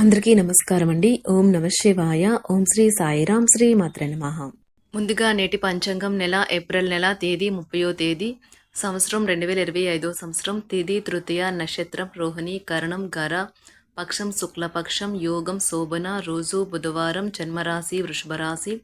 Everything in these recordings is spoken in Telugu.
అందరికీ నమస్కారం అండి ఓం నమ శివాయ. ఓం శ్రీ సాయిరాం శ్రీ మాత్ర నమః. ముందుగా నేటి పంచాంగం నెల ఏప్రిల్ నెల తేదీ ముప్పయో తేదీ సంవత్సరం రెండు వేల ఇరవై ఐదో సంవత్సరం తేదీ తృతీయ నక్షత్రం రోహిణి కరణం గర పక్షం శుక్లపక్షం యోగం శోభన రోజు బుధవారం జన్మరాశి వృషభరాశి.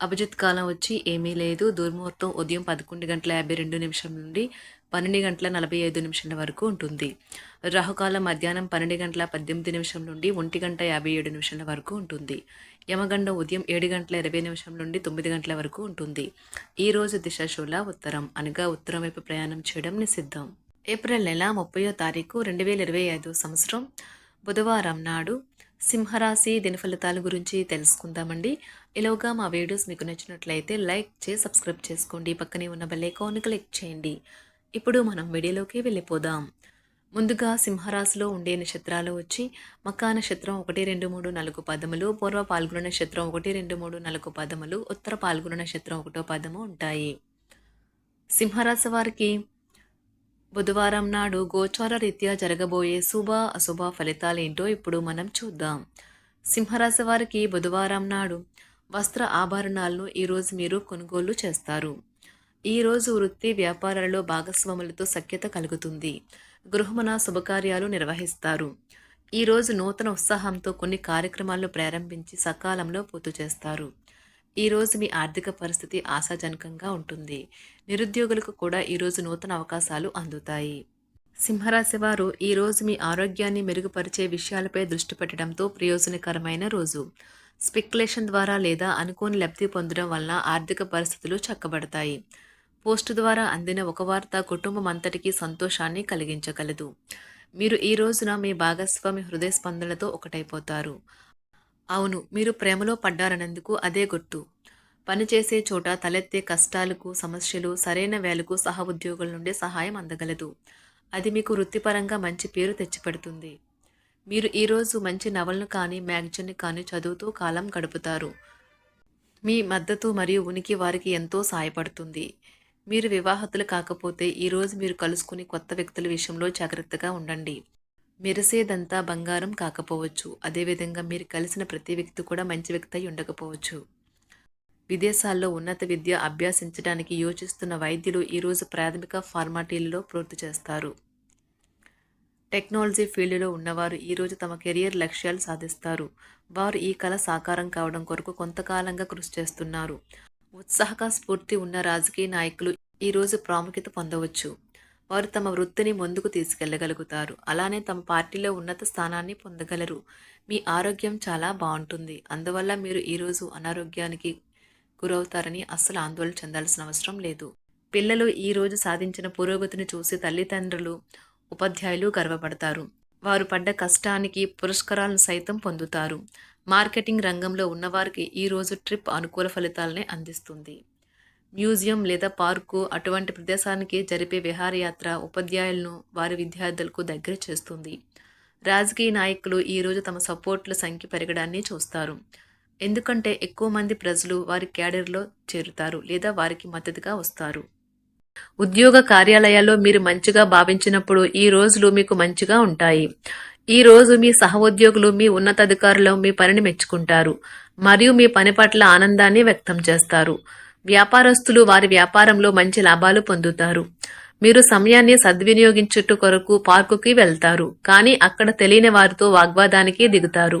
అభిజిత్ కాలం వచ్చి ఏమీ లేదు. దుర్ముహూర్తం ఉదయం పదకొండు గంటల యాభై రెండు నిమిషం నుండి పన్నెండు గంటల నలభై ఐదు నిమిషాల వరకు ఉంటుంది. రాహుకాలం మధ్యాహ్నం పన్నెండు గంటల పద్దెనిమిది నిమిషం నుండి ఒంటి గంట యాభై ఏడు నిమిషాల వరకు ఉంటుంది. యమగండం ఉదయం ఏడు గంటల ఇరవై నిమిషం నుండి తొమ్మిది గంటల వరకు ఉంటుంది. ఈరోజు రోజు దిశాశూల ఉత్తరం అనగా ఉత్తరం వైపు ప్రయాణం చేయడం నిషిద్ధం. ఏప్రిల్ నెల ముప్పయో తారీఖు రెండు వేల ఇరవై ఐదో సంవత్సరం. బుధవారం నాడు సింహరాశి దినఫలితాల గురించి తెలుసుకుందామండి. ఇలాగా మా వీడియోస్ మీకు నచ్చినట్లయితే లైక్ చేసి సబ్స్క్రైబ్ చేసుకోండి. పక్కనే ఉన్న బెల్ ఐకాన్ క్లిక్ చేయండి. ఇప్పుడు మనం వీడియోలోకి వెళ్ళిపోదాం. ముందుగా సింహరాశిలో ఉండే నక్షత్రాలు వచ్చి మకా నక్షత్రం ఒకటి రెండు మూడు నాలుగు పదములు పూర్వ పాల్గొన నక్షత్రం ఒకటి రెండు మూడు నాలుగు పదములు ఉత్తర పాల్గొన నక్షత్రం ఒకటో పదము ఉంటాయి. సింహరాశి వారికి బుధవారం నాడు గోచార రీత్యా జరగబోయే శుభ అశుభ ఫలితాలేంటో ఇప్పుడు మనం చూద్దాం. సింహరాశి వారికి బుధవారం నాడు వస్త్ర ఆభరణాలను ఈరోజు మీరు కొనుగోలు చేస్తారు. ఈరోజు వృత్తి వ్యాపారాలలో భాగస్వాములతో సఖ్యత కలుగుతుంది. గృహమున శుభకార్యాలు నిర్వహిస్తారు. ఈరోజు నూతన ఉత్సాహంతో కొన్ని కార్యక్రమాలను ప్రారంభించి సకాలంలో పూర్తి చేస్తారు. ఈరోజు మీ ఆర్థిక పరిస్థితి ఆశాజనకంగా ఉంటుంది. నిరుద్యోగులకు కూడా ఈరోజు నూతన అవకాశాలు అందుతాయి. సింహరాశి వారు ఈరోజు మీ ఆరోగ్యాన్ని మెరుగుపరిచే విషయాలపై దృష్టి పెట్టడంతో ప్రయోజనకరమైన రోజు. స్పెక్యులేషన్ ద్వారా లేదా అనుకోని లబ్ధి పొందడం వలన ఆర్థిక పరిస్థితులు చక్కబడతాయి. పోస్టు ద్వారా అందిన ఒక వార్త కుటుంబం అంతటికీ సంతోషాన్ని కలిగించగలదు. మీరు ఈ రోజున మీ భాగస్వామి హృదయ స్పందనలతో ఒకటైపోతారు. అవును మీరు ప్రేమలో పడ్డారనేందుకు అదే గుర్తు. పనిచేసే చోట తలెత్తే కష్టాలకు సమస్యలు సరైన వేలకు సహ ఉద్యోగుల నుండి సహాయం అందగలదు. అది మీకు వృత్తిపరంగా మంచి పేరు తెచ్చిపెడుతుంది. మీరు ఈరోజు మంచి నవలను కానీ మ్యాగజైన్ కానీ చదువుతూ కాలం గడుపుతారు. మీ మద్దతు మరియు ఉనికి వారికి ఎంతో సహాయపడుతుంది మీరు వివాహతులు కాకపోతే ఈరోజు మీరు కలుసుకుని కొత్త వ్యక్తుల విషయంలో జాగ్రత్తగా ఉండండి. మెరిసేదంతా బంగారం కాకపోవచ్చు. అదేవిధంగా మీరు కలిసిన ప్రతి వ్యక్తి కూడా మంచి వ్యక్తి అయి ఉండకపోవచ్చు. విదేశాల్లో ఉన్నత విద్య అభ్యసించడానికి యోచిస్తున్న వైద్యులు ఈరోజు ప్రాథమిక ఫార్మాటీలలో పూర్తి చేస్తారు. టెక్నాలజీ ఫీల్డ్లో ఉన్నవారు ఈరోజు తమ కెరియర్ లక్ష్యాలు సాధిస్తారు. వారు ఈ కళ సాకారం కావడం కొరకు కొంతకాలంగా కృషి చేస్తున్నారు. ఉత్సాహక స్ఫూర్తి ఉన్న రాజకీయ నాయకులు ఈరోజు ప్రాముఖ్యత పొందవచ్చు. వారు తమ వృత్తిని ముందుకు తీసుకెళ్ళగలుగుతారు. అలానే తమ పార్టీలో ఉన్నత స్థానాన్ని పొందగలరు. మీ ఆరోగ్యం చాలా బాగుంటుంది. అందువల్ల మీరు ఈరోజు అనారోగ్యానికి గురవుతారని అస్సలు ఆందోళన చెందాల్సిన అవసరం లేదు. పిల్లలు ఈ రోజు సాధించిన పురోగతిని చూసి తల్లిదండ్రులు ఉపాధ్యాయులు గర్వపడతారు. వారు పడ్డ కష్టానికి పురస్కారాలను సైతం పొందుతారు. మార్కెటింగ్ రంగంలో ఉన్నవారికి ఈరోజు ట్రిప్ అనుకూల ఫలితాలనే అందిస్తుంది. మ్యూజియం లేదా పార్కు అటువంటి ప్రదేశానికి జరిపే విహారయాత్ర ఉపాధ్యాయులను వారి విద్యార్థులకు దగ్గర చేస్తుంది. రాజకీయ నాయకులు ఈరోజు తమ సపోర్ట్ల సంఖ్య పెరగడాన్ని చూస్తారు. ఎందుకంటే ఎక్కువ మంది ప్రజలు వారి క్యాడర్లో చేరుతారు లేదా వారికి మద్దతుగా వస్తారు. ఉద్యోగ కార్యాలయాల్లో మీరు మంచిగా భావించినప్పుడు ఈ రోజులు మీకు మంచిగా ఉంటాయి. ఈ రోజు మీ సహోద్యోగులు మీ ఉన్నతాధికారులు మీ పనిని మెచ్చుకుంటారు. మరియు మీ పని పట్ల ఆనందాన్ని వ్యక్తం చేస్తారు. వ్యాపారస్తులు వారి వ్యాపారంలో మంచి లాభాలు పొందుతారు. మీరు సమయాన్ని సద్వినియోగించుట కొరకు పార్కుకి వెళ్తారు. కానీ అక్కడ తెలియని వారితో వాగ్వాదానికి దిగుతారు.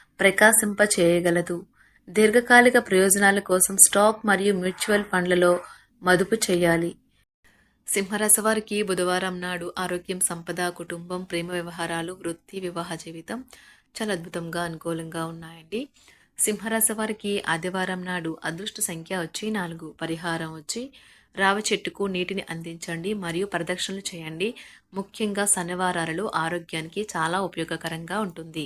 ప్రకాశింప చేయగలదు దీర్ఘకాలిక ప్రయోజనాల కోసం స్టాక్ మరియు మ్యూచువల్ ఫండ్లలో మదుపు చేయాలి. సింహరసవారికి బుధవారం నాడు ఆరోగ్యం సంపద కుటుంబం ప్రేమ వ్యవహారాలు వృత్తి వివాహ జీవితం చాలా అద్భుతంగా అనుకూలంగా ఉన్నాయండి. సింహరసవారికి ఆదివారం నాడు అదృష్ట సంఖ్య వచ్చి నాలుగు పరిహారం వచ్చి రావి చెట్టుకు నీటిని అందించండి మరియు ప్రదక్షిణలు చేయండి. ముఖ్యంగా శనివారాలలో ఆరోగ్యానికి చాలా ఉపయోగకరంగా ఉంటుంది.